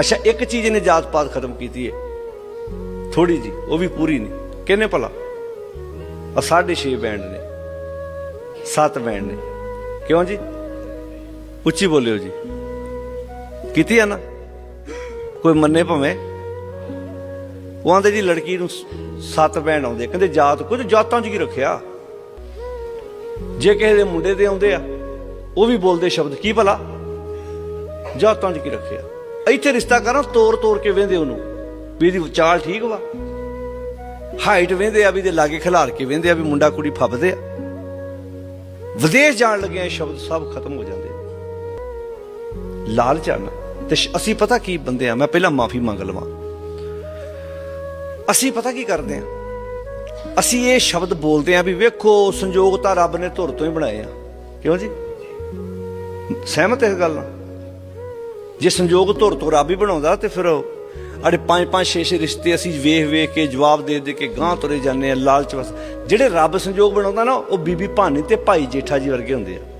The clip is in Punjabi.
ਅੱਛਾ, ਇੱਕ ਚੀਜ਼ ਨੇ ਜਾਤ ਪਾਤ ਖਤਮ ਕੀਤੀ ਹੈ ਥੋੜੀ ਜੀ ਉਹ ਵੀ ਪੂਰੀ ਨਹੀਂ। ਕਿਹਨੇ ਭਲਾ? ਆ ਸਾਢੇ ਛੇ ਬੈਂਡ ਨੇ। ਸੱਤ ਬੈਂਡ ਨੇ। ਕਿਉਂ ਜੀ? ਉੱਚੀ ਬੋਲਿਓ ਜੀ। ਕੀਤੀ ਆ ਨਾ? ਕੋਈ ਮੰਨੇ ਭਵੇਂ? ਉਹ ਆਂਦੇ ਜੀ, ਲੜਕੀ ਨੂੰ ਸੱਤ ਬੈਂਡ ਆਉਂਦੇ ਕਹਿੰਦੇ ਜਾਤ ਕੁਝ ਜਾਤਾਂ 'ਚ ਕੀ ਰੱਖਿਆ? ਜੇ ਕਿਸੇ ਦੇ ਮੁੰਡੇ ਦੇ ਆਉਂਦੇ ਆ, ਉਹ ਵੀ ਬੋਲਦੇ ਸ਼ਬਦ। ਕੀ ਭਲਾ? ਜਾਤਾਂ 'ਚ ਕੀ ਰੱਖਿਆ? ਇੱਥੇ ਰਿਸ਼ਤਾ ਕਰਾਂ, ਤੋਰ ਤੋਰ ਕੇ ਵੇਂਦੇ ਉਹਨੂੰ। ਵੀ ਇਹਦੀ ਚਾਲ ਠੀਕ ਵਾ। ਹਾਈਟ ਵੇਂਦੇ ਆ, ਵੀ ਦੇ ਲਾਗੇ ਖਿਲਾਰ ਕੇ ਵੇਂਦੇ ਆ, ਵੀ ਮੁੰਡਾ ਕੁੜੀ ਫੱਬਦੇ ਆ। ਵਿਦੇਸ਼ ਜਾਣ ਲੱਗਿਆ ਇਹ ਸ਼ਬਦ ਸਭ ਖਤਮ ਹੋ ਜਾਂਦੇ ਲਾਲਚ ਆ ਤੇ ਅਸੀਂ ਪਤਾ ਕੀ ਬੰਦੇ ਆ? ਮੈਂ ਪਹਿਲਾਂ ਮਾਫੀ ਮੰਗ ਲਵਾਂ। ਅਸੀਂ ਪਤਾ ਕੀ ਕਰਦੇ ਆ? ਅਸੀਂ ਇਹ ਸ਼ਬਦ ਬੋਲਦੇ ਆ ਵੀ ਵੇਖੋ ਸੰਜੋਗ ਤਾਂ ਰੱਬ ਨੇ ਧੁਰ ਤੋਂ ਹੀ ਬਣਾਏ ਆ। ਕਿਉਂ ਜੀ? ਸਹਿਮਤ ਇਸ ਗੱਲ ਨਾਲ? ਜੇ ਸੰਜੋਗ ਧੁਰ ਤੋਂ ਰੱਬ ਹੀ ਬਣਾਉਂਦਾ ਤੇ ਫਿਰ ਅੜੇ ਪੰਜ ਪੰਜ ਛੇ ਛੇ ਰਿਸ਼ਤੇ ਅਸੀਂ ਵੇਖ ਵੇਖ ਕੇ ਜਵਾਬ ਦੇ ਦੇ ਕੇ ਗਾਂ ਤੁਰੇ ਜਾਂਦੇ ਆ ਲਾਲਚ ਵਸ ਜਿਹੜੇ ਰੱਬ ਸੰਜੋਗ ਬਣਾਉਂਦਾ ਨਾ, ਉਹ ਬੀਬੀ ਭਾਨੀ ਤੇ ਭਾਈ ਜੇਠਾ ਜੀ ਵਰਗੇ ਹੁੰਦੇ ਆ।